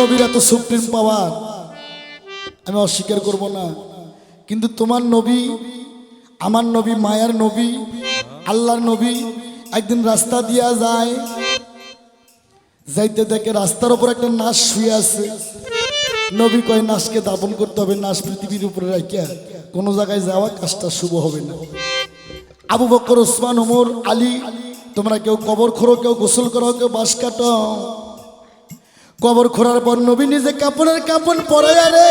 নবীর এত সুপ্রিম পাওয়ার, আমি অস্বীকার করব না। কিন্তু তোমার নবী, আমার নবী, মায়ার নবী, আল্লাহর নবী একদিন রাস্তা দিয়া যায়, যাইতে দেখে রাস্তার উপর একটা নাচ শুয়ে আছে। নবী কয় নাচকে দাপন করতে হবে নাচ পৃথিবীর উপরে রাখিয়া কোনো জায়গায় যাওয়া কাজটা শুভ হবে না। আবু বকর, ওসমান, ওমর, আলী, তোমরা কেউ কবর খোরো, কেউ গোসল করো কেউ বাস কাটো কবর খোরার পর নবী নিজে কাপড়ের কাপড় পরে আরে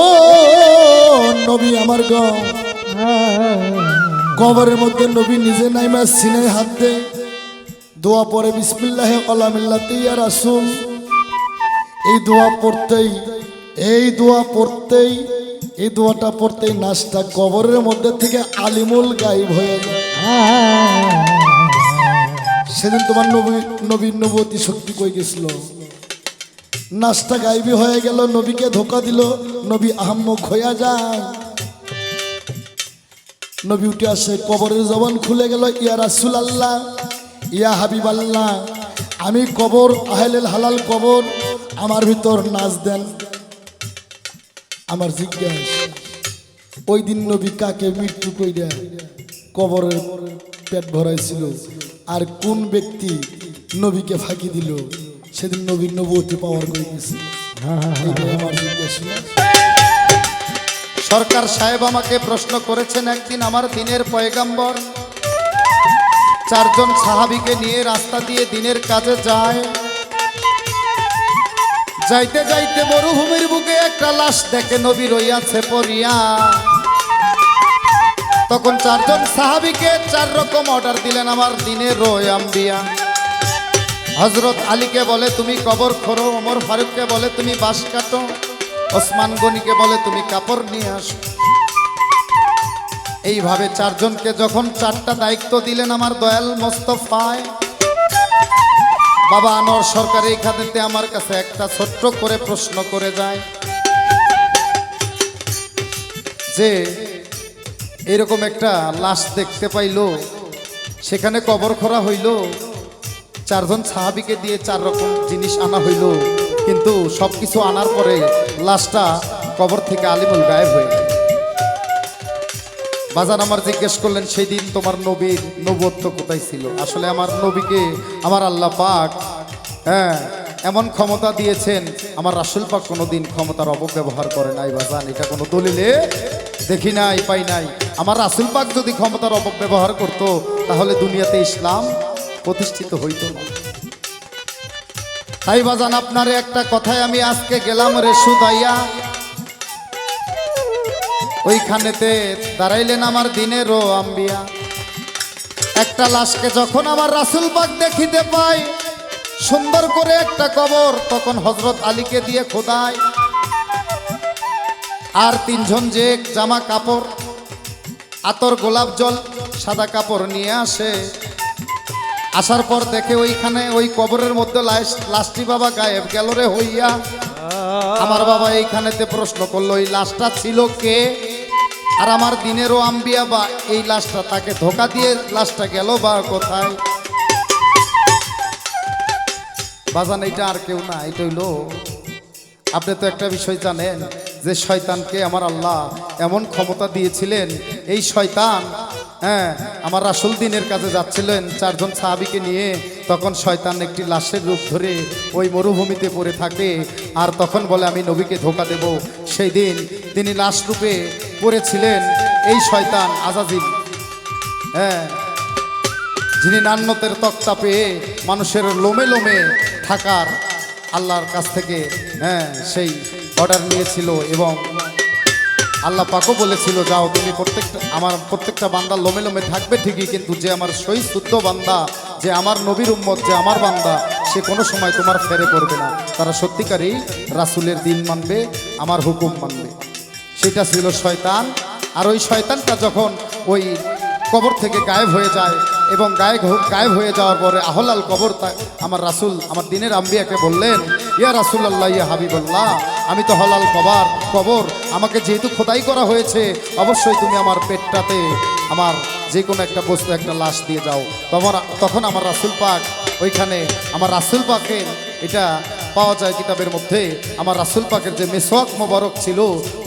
ও নবী আমার গ। কবরের মধ্যে নবী নিজে নাইমা সিনে হাত দে। দোয়া পরে বিসমিল্লাহ আলামিল্লাহ ইয়া রাসূল। এই দোয়া পড়তেই, এই দোয়া পড়তেই, এই দোয়াটা পড়তেই নাচটা কবরের মধ্যে থেকে আলিমুল গায়েব হয়ে যায়। সেদিন তোমার নবী, নবীর নবতী শক্তি কই গেছিল? নাচটা গাইবি হয়ে গেল, নবীকে ধোকা দিল, নবী আহম্মক হইয়া যায় নবী উঠে আসে, কবরের জবান খুলে গেল, ইয়া রাসুল আল্লাহ ইয়া হাবিব আল্লাহ আমি কবর আহেলেল হালাল কবর, আমার ভিতর নাচ দেন। আমার জিজ্ঞাস, ওই দিন নবী কাকে মৃত্যু কইরা কবরের পেট ভরাইছিল? আর কোন ব্যক্তি নবীকে ফাঁকি দিল সেদিন নবীর নবতী পাওয়ার করে গেছিল এইটাই আমার সরকার সাহেব আমাকে প্রশ্ন করেছেন একদিন আমার দিনের পয়গাম্বর। চারজন সাহাবিকে নিয়ে রাস্তা দিয়ে দিনের কাজে যায়। যাইতে যাইতে মরুভূমির বুকে একটা লাশ দেখে নবী রইয়াছে পড়িয়া। তখন চারজন সাহাবিকে চার রকম অর্ডার দিলেন আমার দিনে রয় আম্বিয়া। হজরত আলীকে বলে, তুমি কবর খোরো, ওমর ফারুককে বলে, তুমি বাঁশ কাটো, ওসমান গনিকে বলে, তুমি কাপড় নিয়ে আসো। এইভাবে চারজনকে যখন চারটা দায়িত্ব দিলেন আমার দয়াল মোস্তফায়, বাবা, আনোয়ার সরকার এই খাতেতে আমার কাছে একটা ছোট্ট করে প্রশ্ন করে যায় যে এরকম একটা লাশ দেখতে পাইলো। সেখানে কবর খোরা হইল। চারজন সাহাবিকে দিয়ে চার রকম জিনিস আনা হইল। কিন্তু সব কিছু আনার পরে লাশটা কবর থেকে আলিমুল গায়েব হয়ে গেল। বাজার আমার জিজ্ঞেস করলেন, সেই দিন তোমার নবীর নবত্ব কোথায় ছিল? আসলে আমার নবীকে আমার আল্লাহ পাক হ্যাঁ এমন ক্ষমতা দিয়েছেন। আমার রাসুল পাক কোনো দিন ক্ষমতার অপব্যবহার করে নাই, বাজান। এটা কোনো দলিলে দেখি নাই, পাই নাই। আমার রাসুল পাক যদি ক্ষমতার অপব্যবহার করত, তাহলে দুনিয়াতে ইসলাম প্রতিষ্ঠিত হইত না। তাই বাজান, আপনারে একটা কথায় আমি আজকে গেলাম রে সুদাইয়া। ওইখানেতে দাঁড়াইলেন আমার দিনেরও আম্বিয়া। একটা লাশকে যখন আমার রাসুল পাক দেখিতে পাই সুন্দর করে একটা কবর, তখন হজরত আলীকে দিয়ে খোদায়। আর তিনজন যে জামা কাপড় আতর গোলাপ জল সাদা কাপড় নিয়ে আসে। আসার পর দেখে ওইখানে ওই কবরের মধ্যে লাশটি বাবা গায়েব গেল রে হইয়া। আমার বাবা এইখানেতে প্রশ্ন করল, এই লাশটা ছিল কে? আর আমার দিনেরও আম্বিয়া বা এই লাশটা তাকে ধোকা দিয়ে লাশটা গেল বা কোথায়? বাজান এটা আর কেউ না এটা হইল আপনি তো একটা বিষয় জানেন যে শয়তানকে আমার আল্লাহ এমন ক্ষমতা দিয়েছিলেন, এই শয়তান হ্যাঁ আমার রাসুল দিনের কাজে যাচ্ছিলেন চারজন সাহাবিকে নিয়ে, তখন শয়তান একটি লাশের রূপ ধরে ওই মরুভূমিতে পড়ে থাকে আর তখন বলে, আমি নবীকে ধোকা দেব। সেই দিন তিনি লাশ রূপে পড়েছিলেন এই শয়তান আজাজিল। হ্যাঁ যিনি নান্নতের তক্তা পেয়ে মানুষের লোমে লোমে থাকার আল্লাহর কাছ থেকে হ্যাঁ সেই অর্ডার নিয়েছিল এবং আল্লাহ পাকও বলেছিল, যাও তুমি প্রত্যেকটা, আমার প্রত্যেকটা বান্দা লোমে লোমে থাকবে ঠিকই, কিন্তু যে আমার সই শুদ্ধ বান্দা, যে আমার নবীর উম্মত, যে আমার বান্দা, সে কোনো সময় তোমার ফেরে পড়বে না। তারা সত্যিকারই রাসুলের দিন মানবে, আমার হুকুম মানবে। সেটা ছিল শয়তান। আর ওই শয়তানটা যখন ওই কবর থেকে গায়েব হয়ে যায় এবং গায়ে গায়েব হয়ে যাওয়ার পরে আহলাল কবর আমার রাসুল, আমার দিনের আম্বিয়াকে বললেন, ইয়া রাসুল আল্লাহ ইয়া হাবিবুল্লাহ আমি তো হলাল কবার কবর। আমাকে যেহেতু খোদাই করা হয়েছে, অবশ্যই তুমি আমার পেটটাতে আমার যে কোনো একটা বস্তু, একটা লাশ দিয়ে যাও। তখন তখন আমার রাসুল পাক ওইখানে, আমার রাসুল পাকের এটা পাওয়া যায় কিতাবের মধ্যে, আমার রাসুল পাকের যে মেসোয়াক মোবারক ছিল,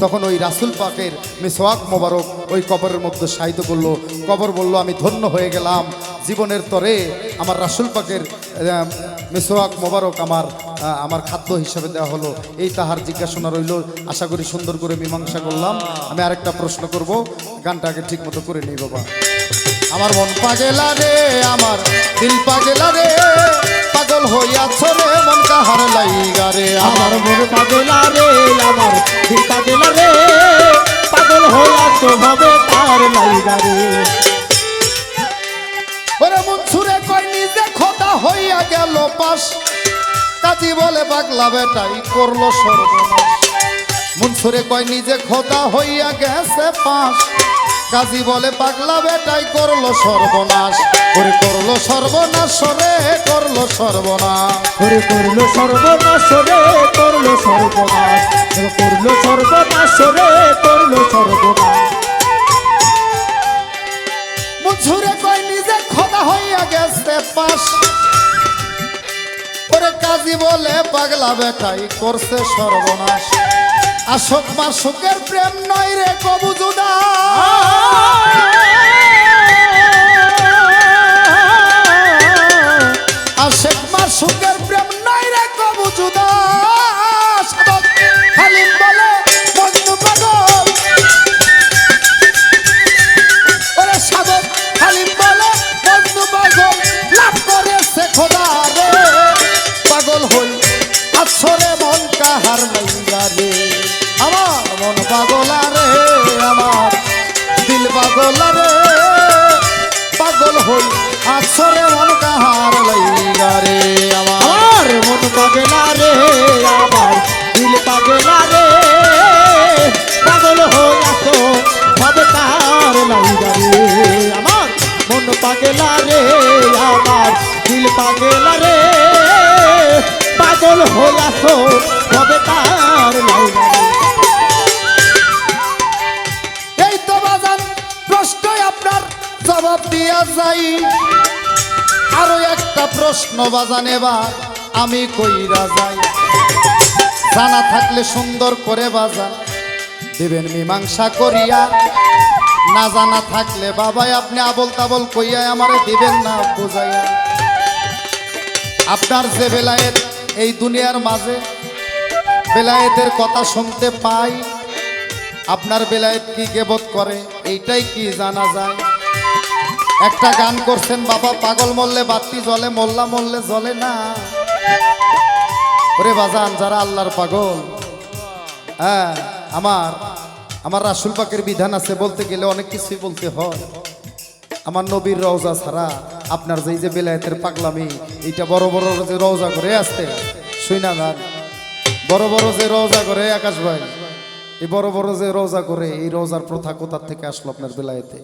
তখন ওই রাসুল পাকের মেসোয়াক মোবারক ওই কবরের মধ্যে সাহিত্য করল। কবর বলল, আমি ধন্য হয়ে গেলাম। জীবনের তরে আমার রাসুল পাকের মেসোয়াক মোবারক আমার আমার খাদ্য হিসাবে দেওয়া হলো। এই তাহার জিজ্ঞাসনা রইল আশা করি সুন্দর করে মীমাংসা করলাম। আমি আরেকটা প্রশ্ন করব গানটাকে ঠিক মতো করে নিই বাবা। আমার মন পাগেলা রে আমার দিল পাগেলা রে পাগল হইয়াছ রে মন কাহার লাইগা রে। আমার মন পাগলা রে আমার দিল পাগলা রে পাগল হইয়া তো ভাবে তার লাইগা রে। ওরে মন ছুরে কই নিজে খোদা হইয়া গেল পাশ। কাজী বলে পাগলা বেটাই করল সর্বনাশ। মন ছুরে কয় নিজে খোদা হইয়া গেছে পাশ। কাজী বলে পাগলা বেটাই করল সর্বনাশ। ওরে করল সর্বনাশ রে করল সর্বনাশ। ওরে করল সর্বনাশ রে করল সর্বনাশ। করল সর্বনাশ রে করল সর্বনাশ। মুছুরে কই নিজে খোদা হইয়া গেছে পাশ। ওরে কাজী বলে পাগলা বেটাই করছে সর্বনাশ। আসক মাসুকের প্রেম নয় রে কবু জুদা। আশেক মাসুকের হইয়া তো বাজান প্রশ্ন আপনার, জবাব দিয়া যাই। আরও একটা প্রশ্ন বাজান এবার, আমি কইরা যাই। জানা থাকলে সুন্দর করে বাজান, দেবেন মীমাংসা করিয়া। না জানা থাকলে বাবাই আপনি আবল তাবল কইয়া আমারে দিবেন না, বুঝাইয়া। আপনার যে বেলায়েত এই দুনিয়ার মাঝে বেলায়েতের কথা শুনতে পাই। আপনার বেলায় কি গেবত করে, এইটাই কি জানা যায়? একটা গান করছেন, বাবা, পাগল মরলে বাতি জলে মোল্লা মরলে জলে না। ওরে বাজান, যারা আল্লাহর পাগল। হ্যাঁ আমার আমার রাসুল পাকের বিধান আছে, বলতে গেলে অনেক কিছুই বলতে হয়। আমার নবীর রওজা ছাড়া। আপনার যেই যে বেলায়েতের পাগলামি, এইটা বড় বড় যে রওজা করে আসতে। শুই না গান। বড় বড় যে রওজা করে আকাশ ভাই। এই বড় বড় যে রোজা করে, এই রোজার প্রথা কোথার থেকে আসলো আপনার বেলায়েতে?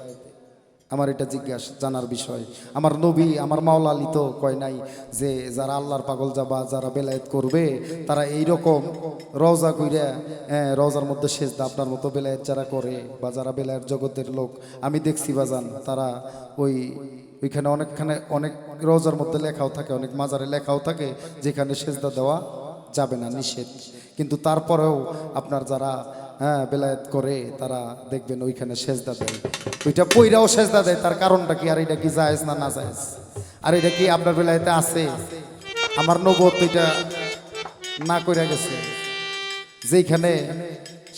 আমার এটা জিজ্ঞাসা, জানার বিষয়। আমার নবী, আমার মাওলা আলী তো কয় নাই যে, যারা আল্লাহর পাগল যাবা, যারা বেলায়েত করবে, তারা এই রকম রওজা কইরা হ্যাঁ রওজার মধ্যে সেজদা আপনার মতো বেলায়েত যারা করে, বা যারা বেলায়ের জগতের লোক, আমি দেখছি বাজান, তারা ওই ওইখানে অনেকখানে অনেক রোজার মধ্যে লেখাও থাকে, অনেক মাজারে লেখাও থাকে, যেখানে সেজদা দেওয়া যাবে না, নিষেধ। কিন্তু তারপরেও আপনার যারা হ্যাঁ বেলায়েত করে, তারা দেখবেন ওইখানে সেজদা দেয়। ওইটা পইরাও সেজদা দেয়, তার কারণটা কি, আর এটা কি জায়েজ না না জায়েজ? আর এটা কি আপনার বেলায়েতে আছে? আমার নবত এটা না করে গেছে। যেইখানে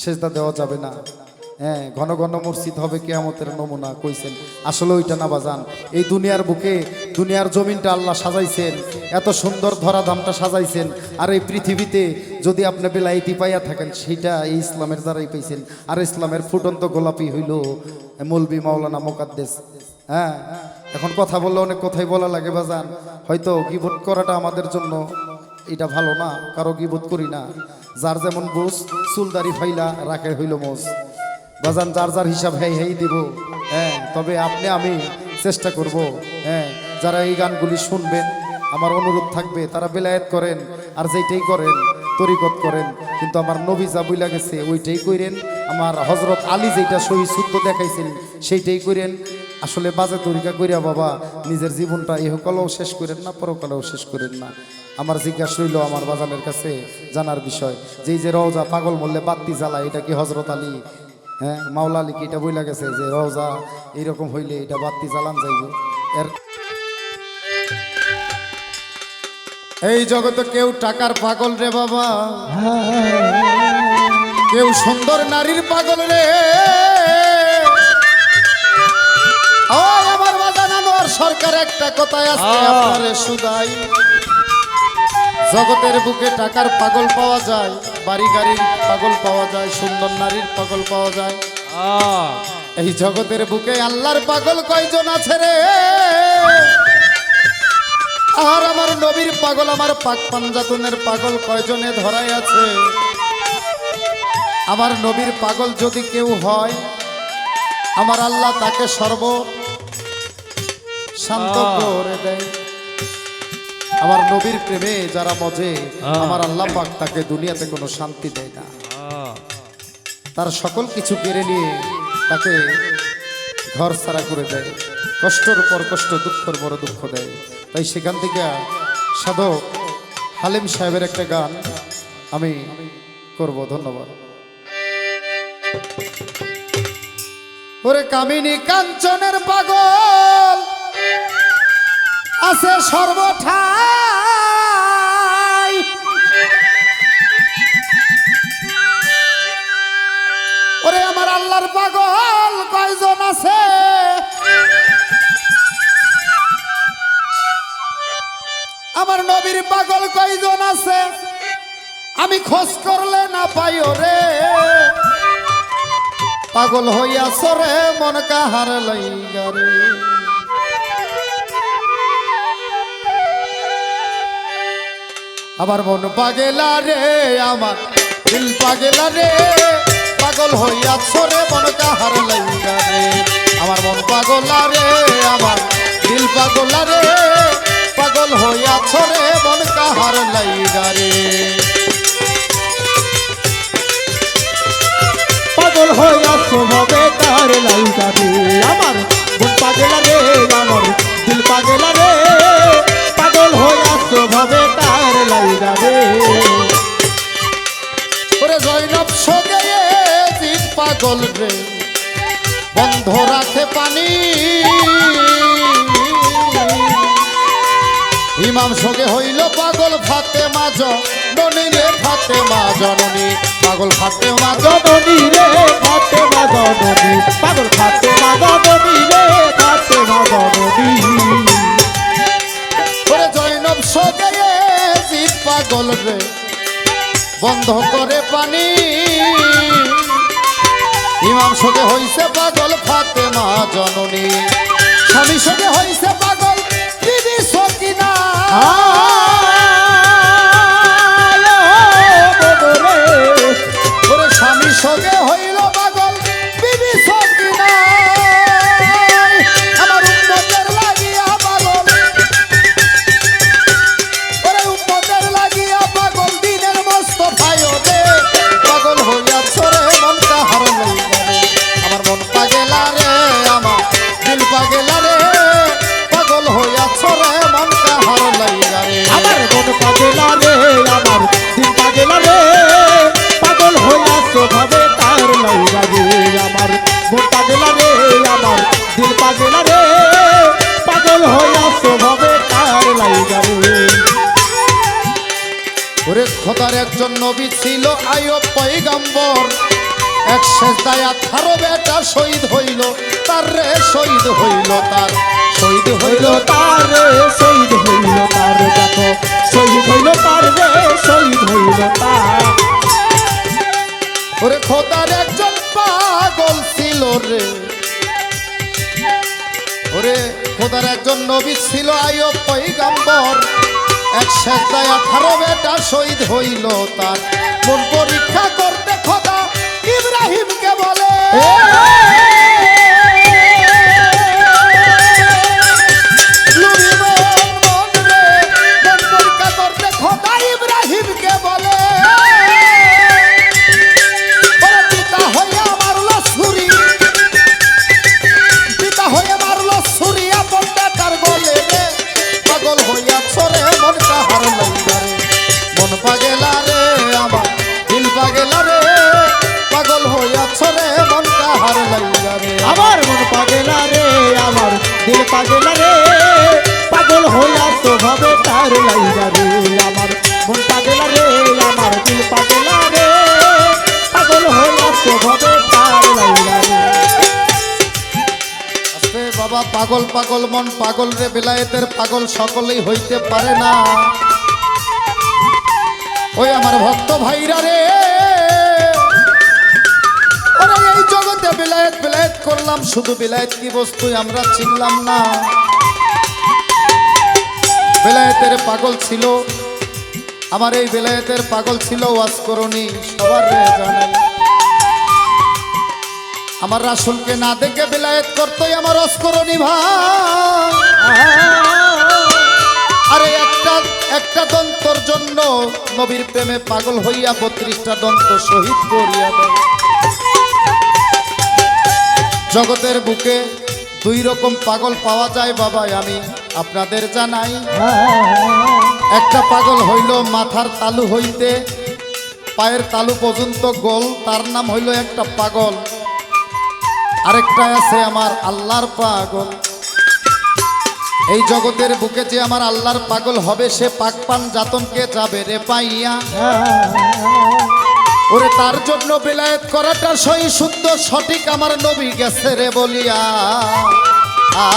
সেজদা দেওয়া যাবে না হ্যাঁ ঘন ঘন মসজিদ হবে, কেয়ামতের নমুনা কইছেন। আসলে ওইটা না বাজান, এই দুনিয়ার বুকে, দুনিয়ার জমিনটা আল্লাহ সাজাইছেন, এত সুন্দর ধরাধামটা সাজাইছেন, আর এই পৃথিবীতে যদি আপনি বেলাইতি পাইয়া থাকেন, সেটা এই ইসলামের দ্বারাই পাইছেন। আর ইসলামের ফুটন্ত গোলাপি হইল মৌলবি মাওলানা মোকাদ্দেস। হ্যাঁ এখন কথা বললে অনেক কথাই বলা লাগে বাজান। হয়তো গিবট করাটা আমাদের জন্য এটা ভালো না, কারও গিবোধ করি না। যার যেমন বুঝ, চুলদারি ফাইলা রাখে হইল মোজ। বাজান, যার যার হিসাব হেই হেই দিব। হ্যাঁ তবে আপনি, আমি চেষ্টা করব। হ্যাঁ যারা এই গানগুলি শুনবেন, আমার অনুরোধ থাকবে, তারা বেলায়েত করেন, আর যেইটাই করেন, তরিকত করেন। কিন্তু আমার নবী যা বইলা গেছে, ওইটাই কইরেন। আমার হজরত আলী যেটা সহি সূত্র দেখাইছেন, সেইটাই কইরেন। আসলে বাজে তরিকা করিয়া বাবা, নিজের জীবনটা ইহকালেও শেষ করেন না, পরকালেও শেষ করেন না। আমার জিজ্ঞাসা রইল আমার বাজানের কাছে জানার বিষয় যে যে রওজা পাগল মরলে বাত্তি জ্বালা এটা কি হজরত আলী? হ্যাঁ মাওলা কি এটা বইলা গেছে যে রওজা এইরকম হইলে এটা বাত্তি জ্বালান যাইব। এর এই জগতে কেউ টাকার পাগল রে বাবা। কেউ সুন্দর নারীর পাগল রে। আমার বাজান আনোয়ার সরকার একটা কথায় আছে আপনারে সুদাই জগতের বুকে টাকার পাগল পাওয়া যায়। বাড়ি গাড়ির পাগল পাওয়া যায় সুন্দর নারীর পাগল পাওয়া যায়। এই জগতের বুকে আল্লাহর পাগল কয়জন আছে রে? আর আমার নবীর পাগল আমার পাক পাঞ্জাতনের পাগল কয়জনে ধরাই আছে? আমার নবীর পাগল যদি কেউ হয় আমার আল্লাহ তাকে সর্ব শান্ত করে দেয়। আমার নবীর প্রেমে যারা মজে আমার আল্লাহ পাক তাকে দুনিয়াতে কোনো শান্তি দেয় না। তার সকল কিছু কেড়ে নিয়ে তাকে ঘর ছাড়া করে দেয়। কষ্টর পর কষ্ট দুঃখের বড় দুঃখ দেয়। তাই সেখান থেকে সাধক হালিম সাহেবের একটা গান আমি করব। ধন্যবাদ। ওরে কামিনী কাঞ্চনের পাগল আছে সর্বঠাই। ওরে আমার আল্লাহর পাগল কয়জন আছে? আমার নবীর পাগল কয়জন আছে? আমি খোঁজ করলে না পাই রে। পাগল হইয়াছ রে, মন কাহার লাইগা রে। আমার মন পাগেলা রে, আমার দিল পাগেলা রে। পাগল হইয়াছ রে, মন কাহার লাইগা রে। আমার মন পাগলা রে, আমার দিল পাগলা রে। পাগল হইয়াছ রে, মন কাহার লাইগা রে। পাগল হইয়া স্বভাবে তার লাইগা রে। আমার মন পাগলা রে, আমার দিল পাগলা রে। পাগল হইয়া স্বভাবে বন্ধ রাখে পানি। ইমাম সঙ্গে হইল পাগল ফাতে মাজ, ননী রে ফাতে মা জননী পাগল ফাতে মা জননী রে ফাতে মা জননী পাগল ফাতে মা জননী ফাতে মা জননী পাগল রে বন্ধ করে পানি ইমাম সঙ্গে হইছে পাগল ফাতে মা জননী স্বামী সঙ্গে হইছে পাগল দিদি সকিনা স্বামী সঙ্গে আঠারো বেটা, শহীদ হইল, তার রে শহীদ হইল তার। শহীদ হইল তার রে, শহীদ হইল তার দেখো। শহীদ হইল তার রে, শহীদ হইল তার। ওরে খোদার একজন পাগল ছিল রে। ওরে খোদার একজন নবী ছিল আয়ব পৈগম্বর এক শেষদায় আঠারো বেটা শহীদ হইল তার। মন পরীক্ষা বলে। আমার আমার রে। পাগল রে। বাবা, পাগল পাগল মন পাগল রে, বেলায়েতের পাগল সকলেই হইতে পারে না। ওই আমার ভক্ত ভাইরা রে। ওরে, এই জগতে বেলায়েত বেলায়েত করলাম, শুধু বেলায়েত কি বস্তুই আমরা চিনলাম না। বেলায়েতের পাগল ছিল। আমার এই বেলায়েতের পাগল ছিল, ওয়াজ করণী সবার আমার রাসুলকে না দেখে বেলায়েত করতোই আমার অস্করণী ভাই। আরে একটা একটা দন্তর জন্য নবীর প্রেমে পাগল হইয়া বত্রিশটা দন্ত শহীদ করিয়া দেয়। জগতের বুকে দুই রকম পাগল পাওয়া যায় বাবা আমি আপনাদের জানাই একটা পাগল হইল মাথার তালু হইতে পায়ের তালু পর্যন্ত গোল তার নাম হইল একটা পাগল। আরেকটা আছে আমার আল্লাহর পাগল। এই জগতের বুকে যে আমার আল্লাহর পাগল হবে সে পাকপান জাতনকে যাবে রে পাইয়া। ওরে তার জন্য বেলায়েত করাটা সই সুন্দর সঠিক আমার নবী গেছে রে বলিয়া। আ।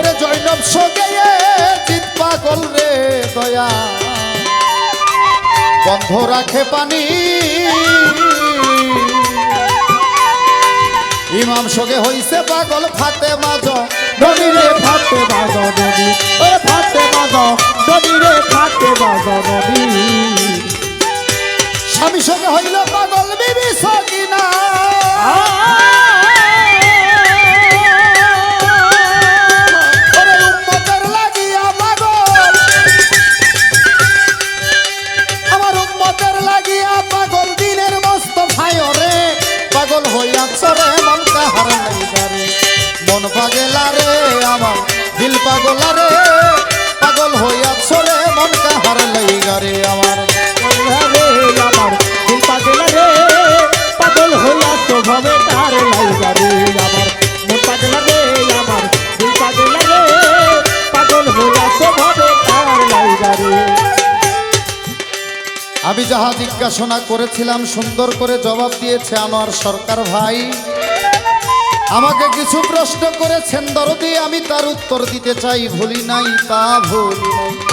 ওরে জৈনব সগে জিত পাগল রে দয়া। বন্ধ রাখে পানি। ইমাম সগে হইছে পাগল ফাতে মাজ নদী রে ফাটে বাজ নদী ও ফাটে বাজ নদী রে ফাটে বাজ নদী স্বামী সঙ্গে হইল পাগল বিবি সকিনা পাগেলা রে আমার দিল পাগলা রে। পাগল হইয়া মন কাহার লাইগা রে আমার। রে আমার দিল পাগলা রে। পাগল হইয়া তো ভাবে তার লাইগা রে আমার। মন পাগলা রে আমার দিল পাগলা রে। পাগল হইয়া তো তার লাইগা রে। আমি যাহা জিজ্ঞাসনা করেছিলাম সুন্দর করে জবাব দিয়েছে আমার সরকার ভাই। আমাকে কিছু প্রশ্ন করেছেন, দরদি আমি তার উত্তর দিতে চাই। ভুলি নাই তা, ভুলি নাই।